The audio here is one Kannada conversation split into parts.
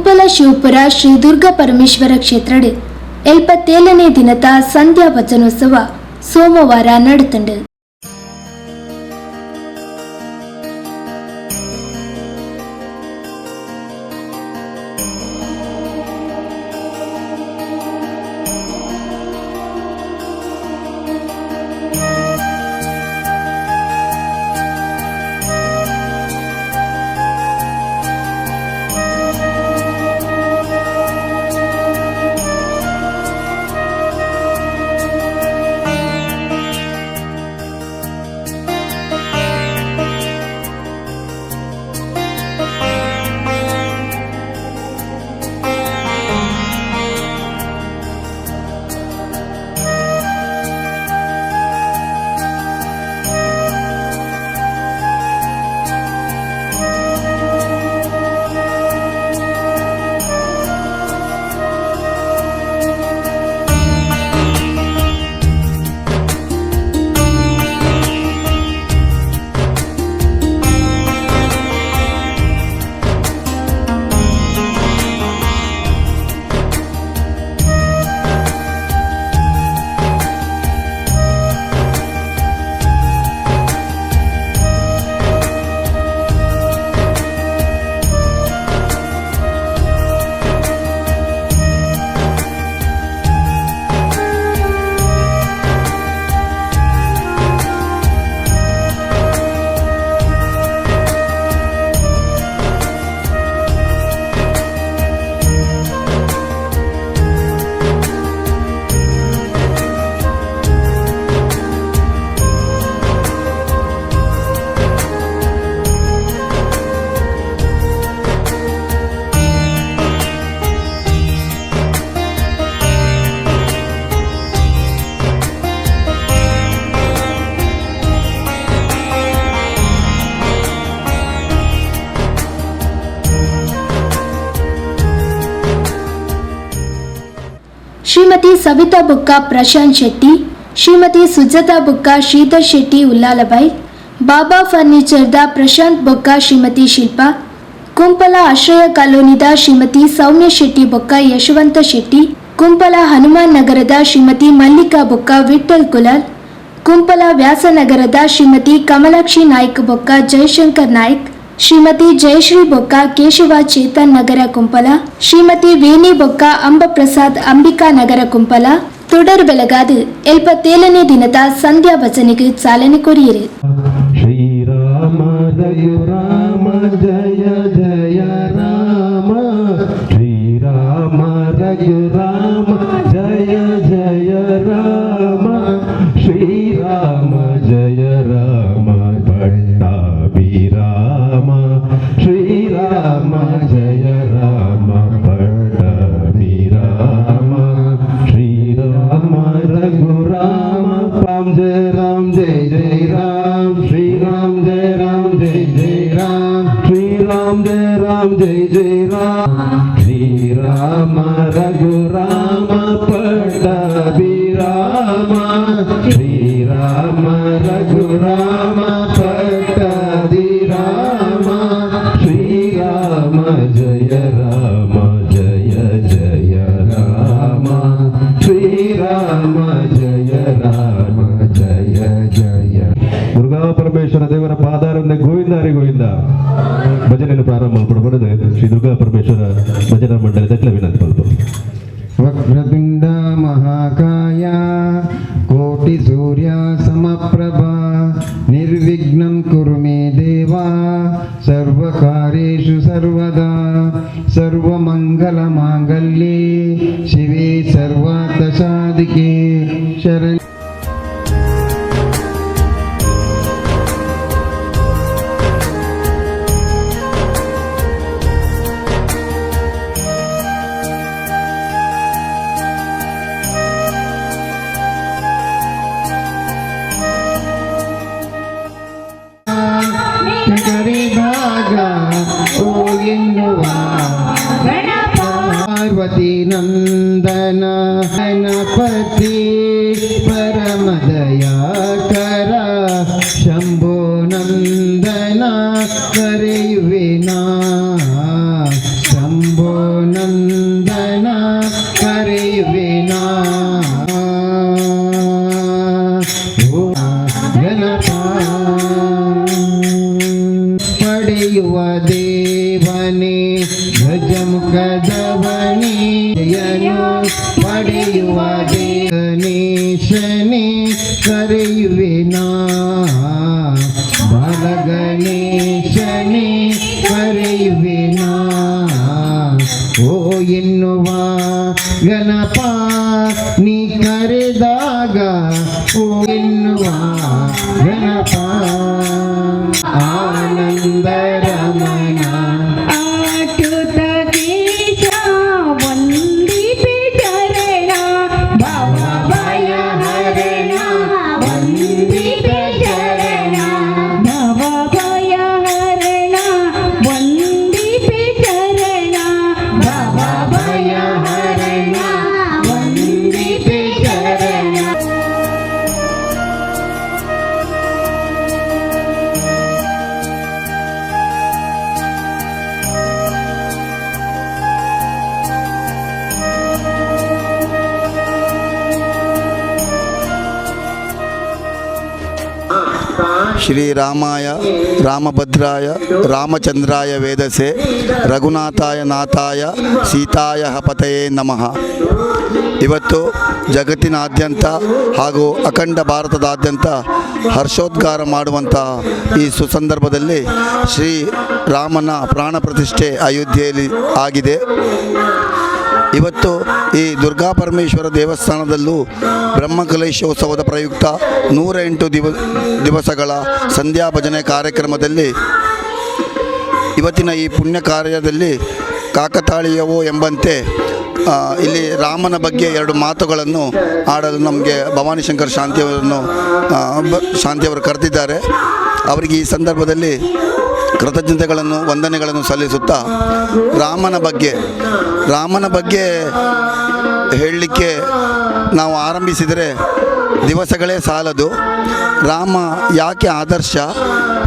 ಕುಂಪಲ ಶಿವಪುರ ಶ್ರೀ ದುರ್ಗ ಪರಮೇಶ್ವರ ಕ್ಷೇತ್ರಡೆ. ಎಲ್ಪತ್ತೇಳನೇ ದಿನದ ಸಂಧ್ಯಾ ವಚನೋತ್ಸವ ಸೋಮವಾರ ನಡೆತಂಡು ಸವಿತಾ ಬುಕ್ಕ, ಪ್ರಶಾಂತ್ ಶೆಟ್ಟಿ, ಶ್ರೀಮತಿ ಸುಜಾತಾ ಬುಕ್ಕ, ಶ್ರೀಧರ್ ಶೆಟ್ಟಿ ಉಲ್ಲಾಲಬಾಯಿ ಬಾಬಾ ಫರ್ನಿಚರ್ದ ಪ್ರಶಾಂತ್ ಬೊಕ್ಕ, ಶ್ರೀಮತಿ ಶಿಲ್ಪಾ, ಕುಂಪಲ ಆಶ್ರಯ ಕಾಲೋನಿದ ಶ್ರೀಮತಿ ಸೌಮ್ಯ ಶೆಟ್ಟಿ ಬೊಕ್ಕ, ಯಶವಂತ ಶೆಟ್ಟಿ, ಕುಂಪಲ ಹನುಮಾನ್ ನಗರದ ಶ್ರೀಮತಿ ಮಲ್ಲಿಕಾ ಬೊಕ್ಕ ವಿಠಲ್ ಕುಲಾಲ್, ಕುಂಪಲ ವ್ಯಾಸನಗರದ ಶ್ರೀಮತಿ ಕಮಲಾಕ್ಷಿ ನಾಯ್ಕ ಬೊಕ್ಕ ಜಯಶಂಕರ್ ನಾಯ್ಕ್ ಶ್ರೀಮತಿ ಜಯಶ್ರೀ ಬೊಕ್ಕ, ಕೇಶವ ಚೇತನ್ ನಗರ ಗುಂಪಲ ಶ್ರೀಮತಿ ವೇಣಿ ಬೊಕ್ಕ, ಅಂಬಪ್ರಸಾದ್ ಅಂಬಿಕಾ ನಗರ ಕುಂಪಲ, ತೊಡರ್ ಬೆಳಗಾದು ಎಲ್ಪ ತೇಲನೇ ದಿನದ ಸಂಧ್ಯಾ ವಚನೆಗೆ ಚಾಲನೆ ಕೊರಿಯಿರಿ ಶ್ರೀರಾಮ ಜಯ ಜಯ, ರಾಮ, ಶ್ರೀರಾಮ ರಾಮ ಜಯ ಜಯ శ్రీరామ శ్రీరామ రఘురామ పట్టది రామ శ్రీరామ జయ రామ జయ జయ రామ శ్రీరామ జయ రామ జయ జయ. దుర్గా పరమేశ్వర దేవರ పాదారుని గోవిందారి గోవింద. భజనను ప్రారంభం శ్రీ దుర్గా పరమేశ్వర భజన మండలి తట్ల వినతి పలుపు. सूर्यासमप्रभा निर्विघ्नं कुरु मे देवा सर्वकारेषु सर्वदा सर्वमङ्गलमाङ्गल्ये நந்தன கணபதி பரமதயாக்கர शम्भो नन्दना करिविना शम्भो नन्दना करिविना गणपा पडयुवदे Yeah. ಶ್ರೀರಾಮಾಯ, ರಾಮಭದ್ರಾಯ, ರಾಮಚಂದ್ರಾಯ ವೇದಸೆ, ರಘುನಾಥಾಯ ನಾಥಾಯ, ಸೀತಾಯ ಪತಯೇ ನಮಃ. ಇವತ್ತು ಜಗತ್ತಿನಾದ್ಯಂತ ಹಾಗೂ ಅಖಂಡ ಭಾರತದಾದ್ಯಂತ ಹರ್ಷೋದ್ಗಾರ ಮಾಡುವಂತಹ ಈ ಸುಸಂದರ್ಭದಲ್ಲಿ ಶ್ರೀ ರಾಮನ ಪ್ರಾಣ ಪ್ರತಿಷ್ಠೆ ಅಯೋಧ್ಯೆಯಲ್ಲಿ ಆಗಿದೆ. ಇವತ್ತು ಈ ದುರ್ಗಾ ಪರಮೇಶ್ವರ ದೇವಸ್ಥಾನದಲ್ಲೂ ಬ್ರಹ್ಮಕಲೇಶೋತ್ಸವದ ಪ್ರಯುಕ್ತ ನೂರ ಎಂಟು ದಿವ, ದಿವಸಗಳ ಸಂಧ್ಯಾ ಭಜನೆ ಕಾರ್ಯಕ್ರಮದಲ್ಲಿ ಇವತ್ತಿನ ಈ ಪುಣ್ಯ ಕಾರ್ಯದಲ್ಲಿ ಕಾಕತಾಳೀಯವೋ ಎಂಬಂತೆ ಇಲ್ಲಿ ರಾಮನ ಬಗ್ಗೆ ಎರಡು ಮಾತುಗಳನ್ನು ಆಡಲು ನಮಗೆ ಭವಾನಿಶಂಕರ್ ಶಾಂತಿಯವರನ್ನು ಶಾಂತಿಯವರು ಕರೆದಿದ್ದಾರೆ. ಅವರಿಗೆ ಈ ಸಂದರ್ಭದಲ್ಲಿ ಕೃತಜ್ಞತೆಗಳನ್ನು, ವಂದನೆಗಳನ್ನು ಸಲ್ಲಿಸುತ್ತಾ ರಾಮನ ಬಗ್ಗೆ ರಾಮನ ಬಗ್ಗೆ ಹೇಳಲಿಕ್ಕೆ ನಾವು ಆರಂಭಿಸಿದರೆ ದಿವಸಗಳೇ ಸಾಲದು. ರಾಮ ಯಾಕೆ ಆದರ್ಶ,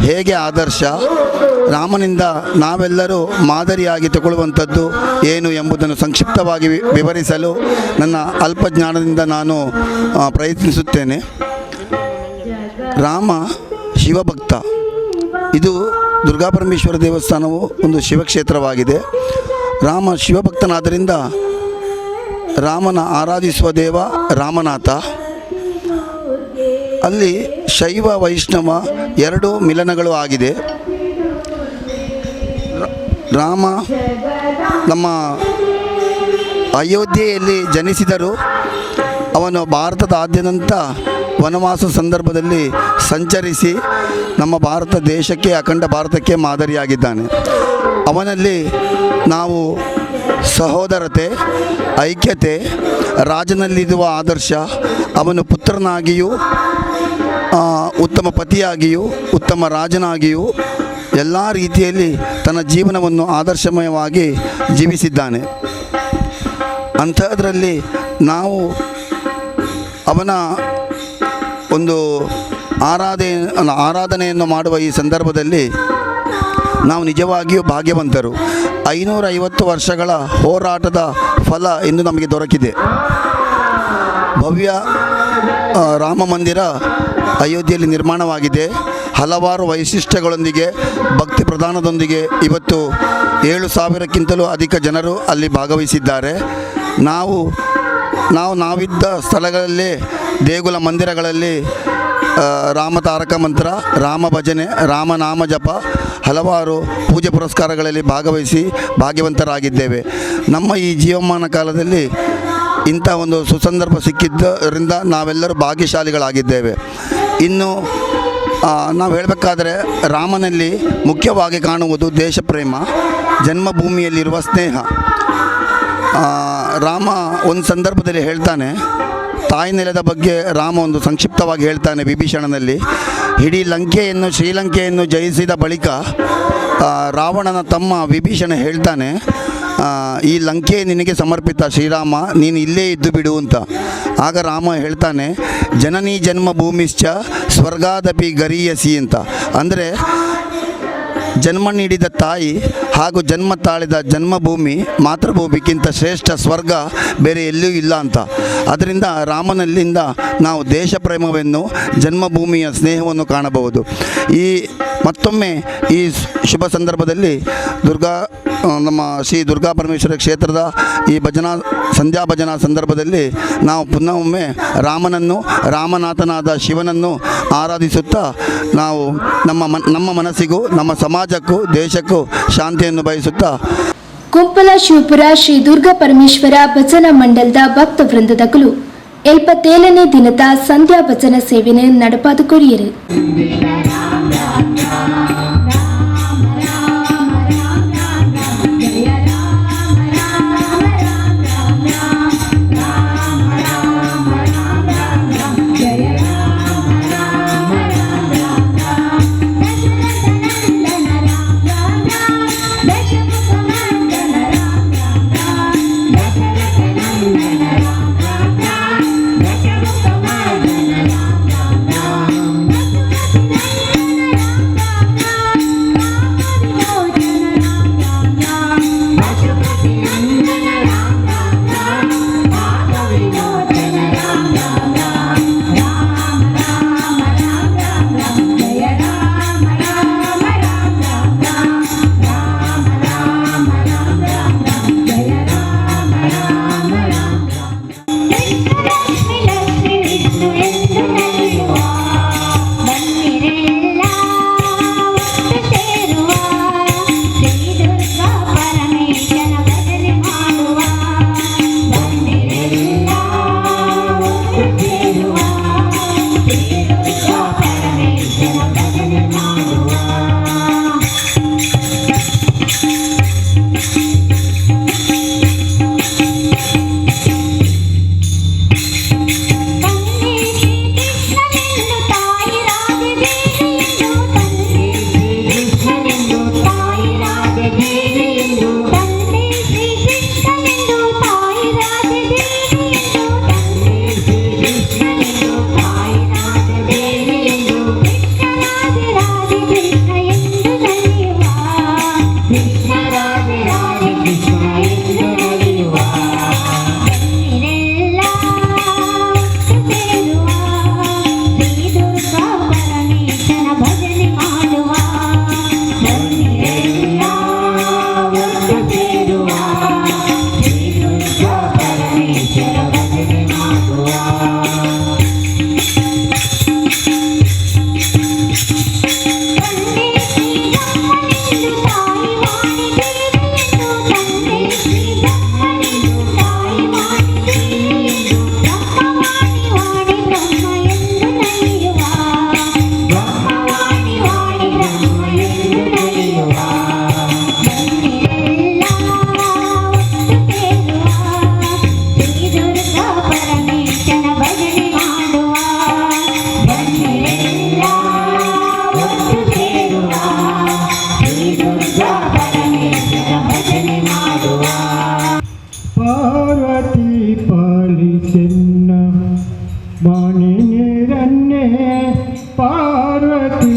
ಹೇಗೆ ಆದರ್ಶ, ರಾಮನಿಂದ ನಾವೆಲ್ಲರೂ ಮಾದರಿಯಾಗಿ ತಗೊಳ್ಳುವಂಥದ್ದು ಏನು ಎಂಬುದನ್ನು ಸಂಕ್ಷಿಪ್ತವಾಗಿ ವಿವರಿಸಲು ನನ್ನ ಅಲ್ಪ ಜ್ಞಾನದಿಂದ ನಾನು ಪ್ರಯತ್ನಿಸುತ್ತೇನೆ. ರಾಮ ಶಿವಭಕ್ತ. ಇದು ದುರ್ಗಾಪರಮೇಶ್ವರ ದೇವಸ್ಥಾನವು ಒಂದು ಶಿವಕ್ಷೇತ್ರವಾಗಿದೆ. ರಾಮ ಶಿವಭಕ್ತನಾದ್ದರಿಂದ ರಾಮನ ಆರಾಧಿಸುವ ದೇವ ರಾಮನಾಥ. ಅಲ್ಲಿ ಶೈವ, ವೈಷ್ಣವ ಎರಡು ಮಿಲನಗಳು ಆಗಿದೆ. ರಾಮ ನಮ್ಮ ಅಯೋಧ್ಯೆಯಲ್ಲಿ ಜನಿಸಿದರು. ಅವನು ಭಾರತದಾದ್ಯಂತ ವನವಾಸ ಸಂದರ್ಭದಲ್ಲಿ ಸಂಚರಿಸಿ ನಮ್ಮ ಭಾರತ ದೇಶಕ್ಕೆ, ಅಖಂಡ ಭಾರತಕ್ಕೆ ಮಾದರಿಯಾಗಿದ್ದಾನೆ. ಅವನಲ್ಲಿ ನಾವು ಸಹೋದರತೆ, ಐಕ್ಯತೆ, ರಾಜನಲ್ಲಿರುವ ಆದರ್ಶ, ಅವನು ಪುತ್ರನಾಗಿಯೂ ಉತ್ತಮ ಪತಿಯಾಗಿಯೂ, ಉತ್ತಮ ರಾಜನಾಗಿಯೂ ಎಲ್ಲ ರೀತಿಯಲ್ಲಿ ತನ್ನ ಜೀವನವನ್ನು ಆದರ್ಶಮಯವಾಗಿ ಜೀವಿಸಿದ್ದಾನೆ. ಅಂಥದ್ರಲ್ಲಿ ನಾವು ಅವನ ಒಂದು ಆರಾಧನೆ ಆರಾಧನೆಯನ್ನು ಮಾಡುವ ಈ ಸಂದರ್ಭದಲ್ಲಿ ನಾವು ನಿಜವಾಗಿಯೂ ಭಾಗ್ಯವಂತರು. ಐನೂರ ಐವತ್ತು ವರ್ಷಗಳ ಹೋರಾಟದ ಫಲ ಇಂದು ನಮಗೆ ದೊರಕಿದೆ. ಭವ್ಯ ರಾಮ ಮಂದಿರ ಅಯೋಧ್ಯೆಯಲ್ಲಿ ನಿರ್ಮಾಣವಾಗಿದೆ. ಹಲವಾರು ವೈಶಿಷ್ಟ್ಯಗಳೊಂದಿಗೆ, ಭಕ್ತಿ ಪ್ರಧಾನದೊಂದಿಗೆ ಇವತ್ತು ಏಳು ಸಾವಿರಕ್ಕಿಂತಲೂ ಅಧಿಕ ಜನರು ಅಲ್ಲಿ ಭಾಗವಹಿಸಿದ್ದಾರೆ. ನಾವು ನಾವು ನಾವಿದ್ದ ಸ್ಥಳಗಳಲ್ಲಿ, ದೇಗುಲ ಮಂದಿರಗಳಲ್ಲಿ ರಾಮ ತಾರಕ ಮಂತ್ರ, ರಾಮ ಭಜನೆ ರಾಮನಾಮ ಜಪ, ಹಲವಾರು ಪೂಜೆ ಪುರಸ್ಕಾರಗಳಲ್ಲಿ ಭಾಗವಹಿಸಿ ಭಾಗ್ಯವಂತರಾಗಿದ್ದೇವೆ. ನಮ್ಮ ಈ ಜೀವಮಾನ ಕಾಲದಲ್ಲಿ ಇಂಥ ಒಂದು ಸುಸಂದರ್ಭ ಸಿಕ್ಕಿದ್ದರಿಂದ ನಾವೆಲ್ಲರೂ ಭಾಗ್ಯಶಾಲಿಗಳಾಗಿದ್ದೇವೆ. ಇನ್ನು ನಾವು ಹೇಳಬೇಕಾದ್ರೆ ರಾಮನಲ್ಲಿ ಮುಖ್ಯವಾಗಿ ಕಾಣುವುದು ದೇಶಪ್ರೇಮ, ಜನ್ಮಭೂಮಿಯಲ್ಲಿರುವ ಸ್ನೇಹ. ರಾಮ ಒಂದು ಸಂದರ್ಭದಲ್ಲಿ ಹೇಳ್ತಾನೆ, ತಾಯಿ ನೆಲದ ಬಗ್ಗೆ ರಾಮ ಒಂದು ಸಂಕ್ಷಿಪ್ತವಾಗಿ ಹೇಳ್ತಾನೆ ವಿಭೀಷಣನಲ್ಲಿ. ಇಡೀ ಲಂಕೆಯನ್ನು, ಶ್ರೀಲಂಕೆಯನ್ನು ಜಯಿಸಿದ ಬಳಿಕ ರಾವಣನ ತಮ್ಮ ವಿಭೀಷಣ ಹೇಳ್ತಾನೆ ಈ ಲಂಕೆ ನಿನಗೆ ಸಮರ್ಪಿತ, ಶ್ರೀರಾಮ, ನೀನು ಇಲ್ಲೇ ಇದ್ದು ಬಿಡು ಅಂತ. ಆಗ ರಾಮ ಹೇಳ್ತಾನೆ, ಜನನಿ ಜನ್ಮ ಭೂಮಿಶ್ಚ, ಸ್ವರ್ಗಾದಪಿ ಗರೀಯಸಿ ಅಂತ. ಅಂದರೆ ಜನ್ಮ ನೀಡಿದ ತಾಯಿ ಹಾಗೂ ಜನ್ಮ ತಾಳಿದ ಜನ್ಮಭೂಮಿ ಮಾತೃಭೂಮಿಗಿಂತ ಶ್ರೇಷ್ಠ ಸ್ವರ್ಗ ಬೇರೆ ಎಲ್ಲೂ ಇಲ್ಲ ಅಂತ. ಅದರಿಂದ ರಾಮನಲ್ಲಿಂದ ನಾವು ದೇಶ ಪ್ರೇಮವನ್ನು ಜನ್ಮಭೂಮಿಯ ಸ್ನೇಹವನ್ನು ಕಾಣಬಹುದು. ಈ ಮತ್ತೊಮ್ಮೆ ಈ ಶುಭ ಸಂದರ್ಭದಲ್ಲಿ ದುರ್ಗಾ ನಮ್ಮ ಶ್ರೀ ದುರ್ಗಾ ಪರಮೇಶ್ವರ ಕ್ಷೇತ್ರದ ಈ ಭಜನಾ, ಸಂಧ್ಯಾ ಭಜನಾ ಸಂದರ್ಭದಲ್ಲಿ ನಾವು ಪುನಃ ಒಮ್ಮೆ ರಾಮನನ್ನು, ರಾಮನಾಥನಾದ ಶಿವನನ್ನು ಆರಾಧಿಸುತ್ತಾ ನಾವು ನಮ್ಮ ನಮ್ಮ ಮನಸ್ಸಿಗೂ, ನಮ್ಮ ಸಮಾಜಕ್ಕೂ, ದೇಶಕ್ಕೂ ಶಾಂತಿಯನ್ನು ಬಯಸುತ್ತಾ ಕುಂಪಲ ಶಿವಪುರ ಶ್ರೀ ದುರ್ಗಾ ಪರಮೇಶ್ವರ ಭಜನಾ ಮಂಡಲದ ಭಕ್ತ ವೃಂದದಗಳು ಎಲ್ಪತ್ತೇಳನೇ ದಿನದ ಸಂಧ್ಯಾ ಭಜನ ಸೇವೆಯನ್ನು ನಡಪಾದು ಕೊರಿಯರು.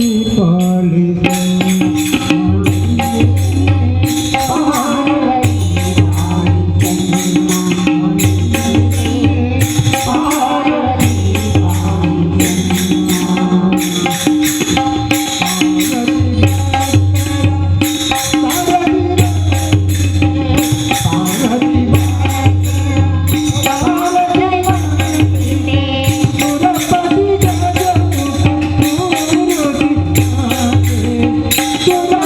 Sweet you